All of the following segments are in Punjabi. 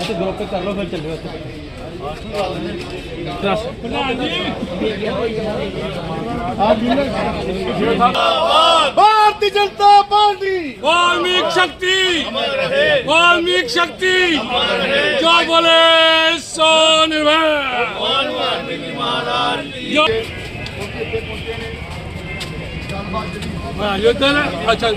अच्छा ग्रुप कर लो फिर भारतीय जनता पार्टी। वाल्मीकि शक्ति। वाल्मीकि शक्ति। जो बोले सो ਹਾਂ ਯੋਧਨ ਅੱਛਾ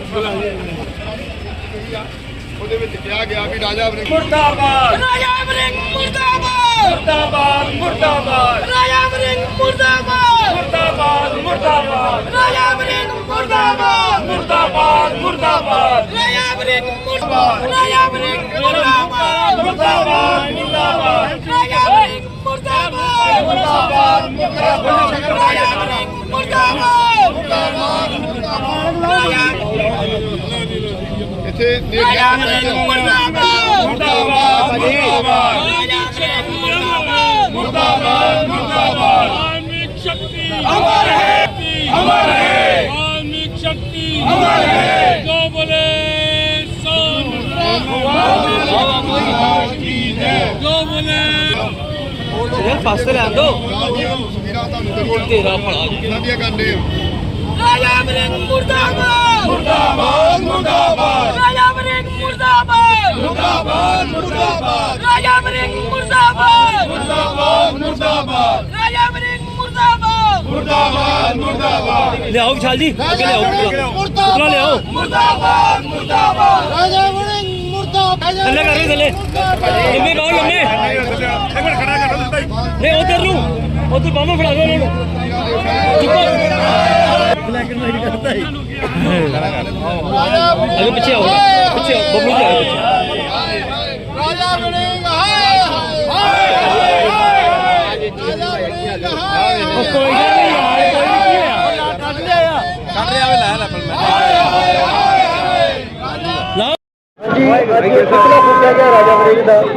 ਉਹਦੇ ਵਿੱਚ ਕਿਹਾ ਗਿਆ ਵੀ ਰਾਜਾ ਅਮਰਿੰਗ ਮੁਰਦਾਬਾਦ। ਰਾਜਾ ਅਮਰਿੰਗ ਮੁਰਦਾਬਾਦ! ਮੁਰਦਾਬਾਦ ਮੁਰਦਾਬਾਦ। ਰਾਜਾ ਅਮਰਿੰਗ ਮੁਰਦਾਬਾਦ! ਮੁਰਦਾਬਾਦ ਮੁਰਦਾਬਾਦ। ਰਾਜਾ ਅਮਰਿੰਗ ਮੁਰਦਾਬਾਦ! ਮੁਰਦਾਬਾਦ ਮੁਰਦਾਬਾਦ। ਰਾਜਾ ਅਮਰਿੰਗ ਮੁਰਦਾਬਾਦ! ਰਾਜਾ ਅਮਰਿੰਗ ਮੁਰਦਾਬਾਦ! ਮੁਰਦਾਬਾਦ ਮੁਰਦਾਬਾਦ। ਰਾਜਾ ਅਮਰਿੰਗ ਮੁਰਦਾਬਾਦ! ਮੁਰਦਾਬਾਦ ਮੁਰਦਾਬਾਦ। ਰਾਜਾ ਅਮਰਿੰਗ ਮੁਰਦਾਬਾਦ! ਇੱਥੇ ਮੁਰਦਾਬਾਦ ਮੁਰਦਾਬਾਦ ਮੁਰਦਾਬਾਦ ਮੁਰਦਾਬਾਦ ਆਤਮਿਕ ਸ਼ਕਤੀ। ਅਮਰ ਹੈ। ਅਮਰ ਹੈ। ਆਤਮਿਕ ਸ਼ਕਤੀ। ਅਮਰ ਹੈ। ਜੋ ਬੋਲੇ ਸੋ ਮੁਰਦਾਬਾਦ ਜੋ ਬੋਲੇ। ਉਹ ਪਾਸੇ ਲੈ ਆਂਦੋ ਤੇਰਾ ਭਲਾ ਸਾਡੀਆਂ ਕਰਦੇ ਆ ਰਾਜਾ ਬਰੰਗ ਮੁਰਦਾਬਾਦ ਮੁਰਦਾਬਾਦ। ਰਾਜਾ ਬਰਿੰਗ ਮੁਰਦਾਬਾਦ। ਮੁਰਦਾਬਾਦ ਮੁਰਦਾਬਾਦ। ਰਾਜਾ ਬਰਿੰਗ ਮੁਰਦਾਬਾਦ। ਮੁਰਦਾਬਾਦ ਮੁਰਦਾਬਾਦ। ਲਿਆਓ ਵਿਸ਼ਾਲ ਜੀ ਅੱਗੇ ਲਿਆਓ ਪੁਤਲਾ ਲਿਆਓ। ਮੁਰਦਾਬਾਦ ਮੁਰਦਾਬਾਦ। ਰਾਜਾ ਬਰਿੰਗ ਮੁਰਦਾਬਾਦ। ਥੱਲੇ ਕਰ ਲਓ ਥੱਲੇ। ਲੰਮੇ ਬਾਹਰ ਲੰਮੇ ਇੱਕ ਮਿੰਟ ਖੜਾ ਕਰ ਲਓ ਭਾਈ ਨਹੀਂ ਉਧਰ ਨੂੰ। ਉਧਰ ਬਾਹਾਂ ਫੜਾ ਦਿਓ ਉਹਨਾਂ ਨੂੰ ਚੁੱਪ ਬਲੈਕ ਐਂਡ ਵਾਈਟ ਕਰਦਾ ਹੈ ਅਗੇ ਪਿੱਛੇ ਆਓ।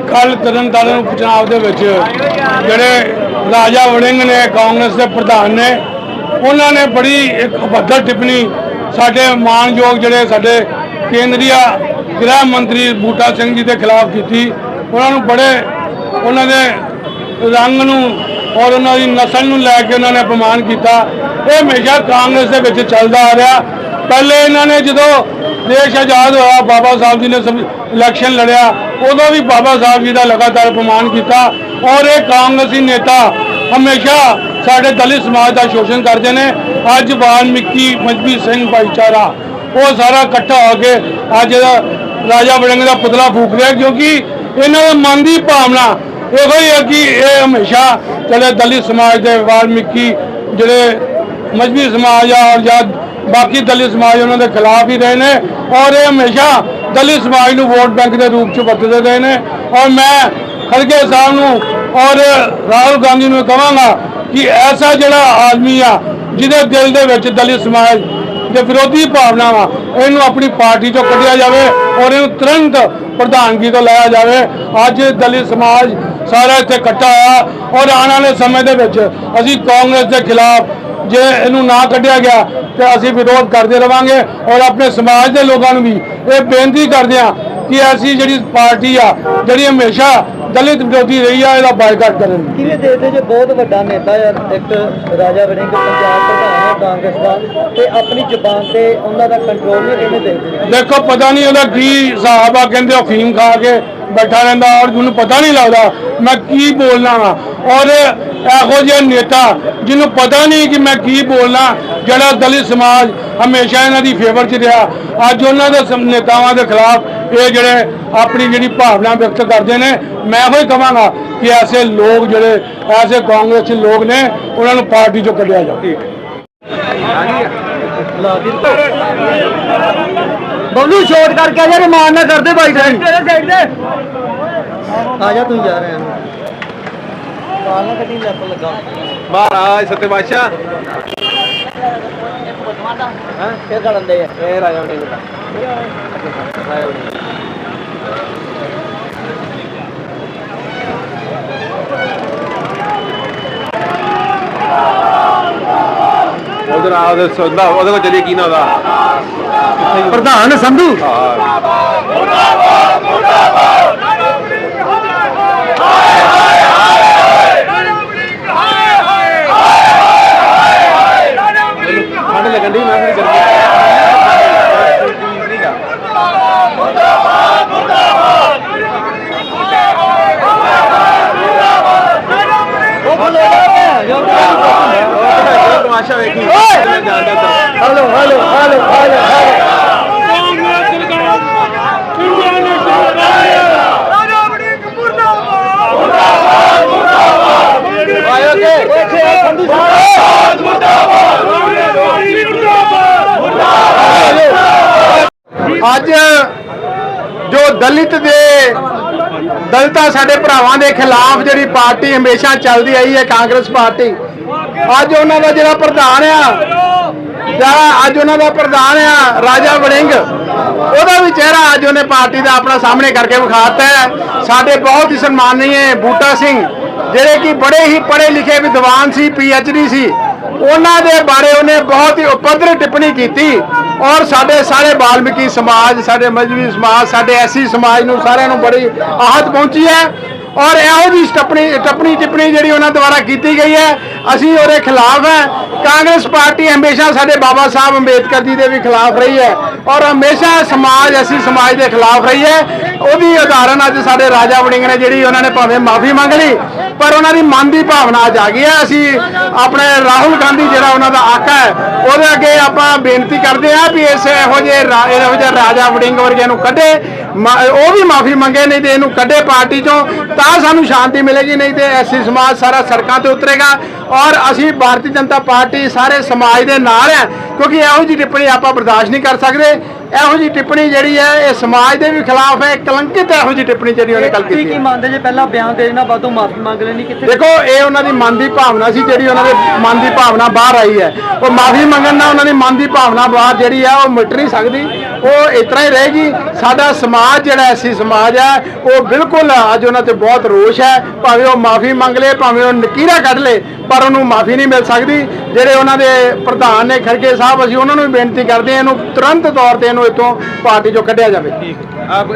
ਕੱਲ ਤਰਨਤਾਰਨ ਉਪਚੁਣਾਵ ਦੇ ਵਿੱਚ ਜਿਹੜੇ ਰਾਜਾ ਵੜਿੰਗ ਨੇ, ਕਾਂਗਰਸ ਦੇ ਪ੍ਰਧਾਨ ਨੇ, ਉਹਨਾਂ ਨੇ ਬੜੀ ਇੱਕ ਅਭੱਦਰ ਟਿੱਪਣੀ ਸਾਡੇ ਮਾਨਯੋਗ ਜਿਹੜੇ ਸਾਡੇ ਕੇਂਦਰੀਆ ਗ੍ਰਹਿ ਮੰਤਰੀ ਬੂਟਾ ਸਿੰਘ ਜੀ ਦੇ ਖਿਲਾਫ ਕੀਤੀ। ਉਹਨਾਂ ਨੂੰ ਬੜੇ, ਉਹਨਾਂ ਦੇ ਰੰਗ ਨੂੰ ਔਰ ਉਹਨਾਂ ਦੀ ਨਸਲ ਨੂੰ ਲੈ ਕੇ ਉਹਨਾਂ ਨੇ ਅਪਮਾਨ ਕੀਤਾ। ਇਹ ਹਮੇਸ਼ਾ ਕਾਂਗਰਸ ਦੇ ਵਿੱਚ ਚੱਲਦਾ ਆ ਰਿਹਾ। ਪਹਿਲੇ ਇਹਨਾਂ ਨੇ ਜਦੋਂ ਦੇਸ਼ ਆਜ਼ਾਦ ਹੋਇਆ, ਬਾਬਾ ਸਾਹਿਬ ਜੀ ਨੇ ਇਲੈਕਸ਼ਨ ਲੜਿਆ ਉਦੋਂ ਵੀ ਬਾਬਾ ਸਾਹਿਬ ਜੀ ਦਾ ਲਗਾਤਾਰ ਅਪਮਾਨ ਕੀਤਾ ਔਰ ਇਹ ਕਾਂਗਰਸੀ ਨੇਤਾ ਹਮੇਸ਼ਾ ਸਾਡੇ ਦਲਿਤ ਸਮਾਜ ਦਾ ਸ਼ੋਸ਼ਣ ਕਰਦੇ ਨੇ। ਅੱਜ ਵਾਲਮੀਕੀ ਮਜਬੀ ਸਿੰਘ ਭਾਈਚਾਰਾ, ਉਹ ਸਾਰਾ ਇਕੱਠਾ ਹੋ ਕੇ ਅੱਜ ਰਾਜਾ ਵੜਿੰਗ ਦਾ ਪੁਤਲਾ ਫੂਕ ਰਿਹਾ ਕਿਉਂਕਿ ਇਹਨਾਂ ਦੇ ਮਨ ਦੀ ਭਾਵਨਾ ਇਹੋ ਹੀ ਹੈ ਕਿ ਇਹ ਹਮੇਸ਼ਾ ਜਿਹੜੇ ਦਲਿਤ ਸਮਾਜ ਦੇ ਵਾਲਮੀਕੀ, ਜਿਹੜੇ ਮਜਬੀ ਸਮਾਜ ਆ ਔਰ ਜਾਂ ਬਾਕੀ ਦਲਿਤ ਸਮਾਜ ਉਹਨਾਂ ਦੇ ਖਿਲਾਫ ਹੀ ਰਹੇ ਨੇ ਔਰ ਇਹ ਹਮੇਸ਼ਾ ਦਲਿਤ ਸਮਾਜ ਨੂੰ ਵੋਟ ਬੈਂਕ ਦੇ ਰੂਪ ਚ ਵਰਤਦੇ ਰਹੇ ਨੇ। ਔਰ ਮੈਂ ਖੜਗੇ ਸਾਹਿਬ ਨੂੰ ਔਰ ਰਾਹੁਲ ਗਾਂਧੀ ਨੂੰ ਕਹਾਂਗਾ ਕਿ ਐਸਾ ਜਿਹੜਾ ਆਦਮੀ ਆ, ਜਿਹਦੇ ਦਿਲ ਦੇ ਵਿੱਚ ਦਲਿਤ ਸਮਾਜ ਦੇ ਵਿਰੋਧੀ ਭਾਵਨਾਵਾਂ ਇਹਨੂੰ ਆਪਣੀ ਪਾਰਟੀ ਤੋਂ ਕੱਢਿਆ ਜਾਵੇ ਔਰ ਇਹਨੂੰ ਤੁਰੰਤ ਪ੍ਰਧਾਨਗੀ ਤੋਂ ਲਾਇਆ ਜਾਵੇ। ਅੱਜ ਦਲਿਤ ਸਮਾਜ ਸਾਰਾ ਇੱਥੇ ਇਕੱਠਾ ਹੋਇਆ ਔਰ ਆਉਣ ਵਾਲੇ ਸਮੇਂ ਦੇ ਵਿੱਚ ਅਸੀਂ ਕਾਂਗਰਸ ਦੇ ਖਿਲਾਫ ਜੇ ਇਹਨੂੰ ਨਾ ਕੱਢਿਆ ਗਿਆ ਤੇ ਅਸੀਂ ਵਿਰੋਧ ਕਰਦੇ ਰਵਾਂਗੇ ਔਰ ਆਪਣੇ ਸਮਾਜ ਦੇ ਲੋਕਾਂ ਨੂੰ ਵੀ ਇਹ ਬੇਨਤੀ ਕਰਦੇ ਹਾਂ ਕਿ ਐਸੀ ਜਿਹੜੀ ਪਾਰਟੀ ਆ ਜਿਹੜੀ ਹਮੇਸ਼ਾ ਦਲਿਤ ਵਿਰੋਧੀ ਰਹੀ ਆ ਇਹਦਾ ਬਾਈਕਾਟ ਕਰਨ। ਕਿਵੇਂ ਦੇਖਦੇ ਜੇ ਬਹੁਤ ਵੱਡਾ ਨੇਤਾ ਯਾਰ ਇੱਕ ਰਾਜਾ ਵੜਿੰਗ ਪੰਜਾਬ ਪ੍ਰਧਾਨ ਹੈ ਕਾਂਗਰਸ ਦਾ ਤੇ ਆਪਣੀ ਜ਼ੁਬਾਨ ਤੇ ਉਹਨਾਂ ਦਾ ਕੰਟਰੋਲ ਨਹੀਂ ਕਿਵੇਂ ਦੇਖਦੇ ਦੇਖੋ ਪਤਾ ਨਹੀਂ ਉਹਦਾ ਕੀ ਹਿਸਾਬ ਆ ਕਹਿੰਦੇ ਅਫੀਮ ਖਾ ਕੇ ਬੈਠਾ ਰਹਿੰਦਾ ਔਰ ਮੈਨੂੰ ਪਤਾ ਨਹੀਂ ਲੱਗਦਾ ਮੈਂ ਕੀ ਬੋਲਣਾ ਵਾ। ਔਰ ਇਹੋ ਜਿਹੇ ਨੇਤਾ ਜਿਹਨੂੰ ਪਤਾ ਨਹੀਂ ਕਿ ਮੈਂ ਕੀ ਬੋਲਣਾ ਜਿਹੜਾ ਦਲਿਤ ਸਮਾਜ ਹਮੇਸ਼ਾ ਇਹਨਾਂ ਦੀ ਫੇਵਰ 'ਚ ਰਿਹਾ। ਅੱਜ ਉਹਨਾਂ ਦੇ ਨੇਤਾਵਾਂ ਦੇ ਖਿਲਾਫ ਇਹ ਜਿਹੜੇ ਆਪਣੀ ਜਿਹੜੀ ਭਾਵਨਾ ਵਿਅਕਤ ਕਰਦੇ ਨੇ ਮੈਂ ਇਹੋ ਹੀ ਕਹਾਂਗਾ ਕਿ ਐਸੇ ਲੋਕ ਜਿਹੜੇ ਐਸੇ ਕਾਂਗਰਸੀ ਲੋਕ ਨੇ ਉਹਨਾਂ ਨੂੰ ਪਾਰਟੀ 'ਚੋਂ ਕੱਢਿਆ ਜਾਵੇ। ਬਬਲੂ ਸ਼ੋਟ ਕਰਕੇ ਆ ਯਾਰ ਮਾਨ ਨਾ ਕਰਦੇ ਭਾਈ ਸਾਹਿਬ। ਆ ਜਾ ਤੂੰ ਜਾ ਰਿਹਾ। ਕਾਲ ਨਾ ਕੱਢੀ ਲੱਤ ਲੱਗਾ ਮਹਾਰਾਜ ਸੱਤੇ ਬਾਦਸ਼ਾਹ ਹਾਂ ਫੇਰ ਕਰਨ ਦੇ ਇਹ ਰਾਜਾ ਵੜਿੰਗ ਦਾ ਉਧਰ ਆ ਉਹਦੇ ਸੋਦਾ ਉਹਦੇ ਕੋਲ ਚਲੀ ਕੀ ਨਾ ਉਹਦਾ ਪ੍ਰਧਾਨ ਸੰਧੂ ਠੰਡ ਅੱਜ ਜੋ ਦਲਿਤ ਦੇ ਦਲਿਤਾਂ ਸਾਡੇ ਭਰਾਵਾਂ ਦੇ ਖਿਲਾਫ ਜਿਹੜੀ ਪਾਰਟੀ ਹਮੇਸ਼ਾ ਚੱਲਦੀ ਆਈ ਹੈ ਕਾਂਗਰਸ ਪਾਰਟੀ, ਅੱਜ ਉਹਨਾਂ ਦਾ ਜਿਹੜਾ ਪ੍ਰਧਾਨ ਆ ਜਿਹੜਾ ਅੱਜ ਉਹਨਾਂ ਦਾ ਪ੍ਰਧਾਨ ਆ ਰਾਜਾ ਵੜਿੰਗ, ਉਹਦਾ ਵੀ ਚਿਹਰਾ ਅੱਜ ਉਹਨੇ ਪਾਰਟੀ ਦਾ ਆਪਣਾ ਸਾਹਮਣੇ ਕਰਕੇ ਵਿਖਾਤਾ ਹੈ। ਸਾਡੇ ਬਹੁਤ ਹੀ ਸਨਮਾਨਨੀय ਬੂਟਾ ਸਿੰਘ, ਜਿਹੜੇ ਕਿ ਬੜੇ ਹੀ ਪੜ੍ਹੇ ਲਿਖੇ ਵਿਦਵਾਨ ਸੀ ਡੀ ਸੀ ਉਹਨਾਂ ਦੇ ਬਾਰੇ ਉਹਨੇ ਬਹੁਤ ਹੀ ਉਪਦਰ ਟਿੱਪਣੀ ਕੀਤੀ ਔਰ ਸਾਡੇ ਸਾਰੇ ਬਾਲਮਿਕੀ ਸਮਾਜ, ਸਾਡੇ ਮਜਬੀ ਸਮਾਜ, ਸਾਡੇ ਐਸੀ ਸਮਾਜ ਨੂੰ ਸਾਰਿਆਂ ਨੂੰ ਬੜੀ ਆਹਤ ਪਹੁੰਚੀ ਹੈ। ਔਰ ਇਹੋ ਜਿਹੀ ਟੱਪਣੀ ਟੱਪਣੀ ਟਿੱਪਣੀ ਜਿਹੜੀ ਉਹਨਾਂ ਦੁਆਰਾ ਕੀਤੀ ਗਈ ਹੈ, ਅਸੀਂ ਉਹਦੇ ਖਿਲਾਫ ਹੈ। ਕਾਂਗਰਸ ਪਾਰਟੀ ਹਮੇਸ਼ਾ ਸਾਡੇ ਬਾਬਾ ਸਾਹਿਬ ਅੰਬੇਦਕਰ ਜੀ ਦੇ ਵੀ ਖਿਲਾਫ ਰਹੀ ਹੈ ਔਰ ਹਮੇਸ਼ਾ ਸਮਾਜ, ਅਸੀਂ ਸਮਾਜ ਦੇ ਖਿਲਾਫ ਰਹੀ ਹੈ। ਉਹਦੀ ਉਦਾਹਰਨ ਅੱਜ ਸਾਡੇ ਰਾਜਾ ਵੜਿੰਗ ਨੇ ਜਿਹੜੀ ਉਹਨਾਂ ਨੇ ਭਾਵੇਂ ਮਾਫੀ ਮੰਗ ਲਈ, ਪਰ ਉਹਨਾਂ ਦੀ ਮਨ ਦੀ ਭਾਵਨਾ ਅੱਜ ਆ ਗਈ ਹੈ। ਅਸੀਂ ਆਪਣੇ ਰਾਹੁਲ ਗਾਂਧੀ ਜਿਹੜਾ ਉਹਨਾਂ ਦਾ ਆਕਾ ਹੈ, ਉਹਦੇ ਅੱਗੇ ਆਪਾਂ ਬੇਨਤੀ ਕਰਦੇ ਹਾਂ ਵੀ ਇਸ ਇਹੋ ਜਿਹੇ ਰਾ- ਇਹੋ ਜਿਹੇ ਰਾਜਾ ਵੜਿੰਗ ਵਰਗਿਆਂ ਨੂੰ ਕੱਢੇ। ਉਹ ਵੀ ਮਾਫੀ ਮੰਗੇ ਨਹੀਂ ਤੇ ਇਹਨੂੰ ਕੱਢੇ ਪਾਰਟੀ ਚੋਂ ਤਾਂ ਸਾਨੂੰ ਸ਼ਾਂਤੀ ਮਿਲੇਗੀ ਨਹੀਂ ਤੇ ਐਸੀ ਸਮਾਜ ਸਾਰਾ ਸੜਕਾਂ ਤੇ ਉਤਰੇਗਾ। ਔਰ ਅਸੀਂ ਭਾਰਤੀ ਜਨਤਾ ਪਾਰਟੀ ਸਾਰੇ ਸਮਾਜ ਦੇ ਨਾਲ ਹੈ ਕਿਉਂਕਿ ਇਹੋ ਜਿਹੀ ਟਿੱਪਣੀ ਆਪਾਂ ਬਰਦਾਸ਼ਤ ਨਹੀਂ ਕਰ ਸਕਦੇ। ਇਹੋ ਜਿਹੀ ਟਿੱਪਣੀ ਜਿਹੜੀ ਹੈ ਇਹ ਸਮਾਜ ਦੇ ਵੀ ਖਿਲਾਫ ਹੈ ਕਲੰਕਿਤ ਇਹੋ ਜਿਹੀ ਟਿੱਪਣੀ ਜਿਹੜੀ ਉਹਨੇ ਕੱਲ ਕੀਤੀ ਕੀ ਹੈ। ਮੰਨਦੇ ਜੇ ਪਹਿਲਾਂ ਬਿਆਨ ਦੇ ਦੇਣਾ ਬਾਅਦੋਂ ਮਾਫੀ ਮੰਗ ਲੈਣੀ ਕਿੱਥੇ ਦੇਖੋ ਇਹ ਉਹਨਾਂ ਦੀ ਮਨ ਦੀ ਭਾਵਨਾ ਸੀ ਜਿਹੜੀ ਉਹਨਾਂ ਦੇ ਮਨ ਦੀ ਭਾਵਨਾ ਬਾਹਰ ਆਈ ਹੈ। ਉਹ ਮਾਫੀ ਮੰਗਣ ਨਾਲ ਉਹਨਾਂ ਦੀ ਮਨ ਦੀ ਭਾਵਨਾ ਬਾਹਰ ਜਿਹੜੀ ਆ ਉਹ ਮਿਟ ਨਹੀਂ ਸਕਦੀ। ਉਹ ਇਸ ਤਰ੍ਹਾਂ ਹੀ ਰਹੇਗੀ ਸਾਡਾ ਸਮਾਜ ਜਿਹੜਾ ਐਸੀ ਸਮਾਜ ਹੈ ਉਹ ਬਿਲਕੁਲ ਅੱਜ ਉਹਨਾਂ ਤੇ ਬਹੁਤ ਰੋਸ਼ ਹੈ। ਭਾਵੇਂ ਉਹ ਮਾਫੀ ਮੰਗ ਲੇ, ਭਾਵੇਂ ਉਹ ਨਕੀਰਾ ਕੱਢ ਲੇ, ਪਰ ਉਹਨੂੰ ਮਾਫੀ ਨਹੀਂ ਮਿਲ ਸਕਦੀ। ਜਿਹੜੇ ਉਹਨਾਂ ਦੇ ਪ੍ਰਧਾਨ ਨੇ ਖੜਗੇ ਸਾਹਿਬ, ਅਸੀਂ ਉਹਨਾਂ ਨੂੰ ਵੀ ਬੇਨਤੀ ਕਰਦੇ ਹਾਂ, ਇਹਨੂੰ ਤੁਰੰਤ ਤੌਰ ਤੇ ਇਹਨੂੰ ਇੱਥੋਂ ਪਾਰਟੀ ਚੋਂ ਕੱਢਿਆ ਜਾਵੇ। ਆਪ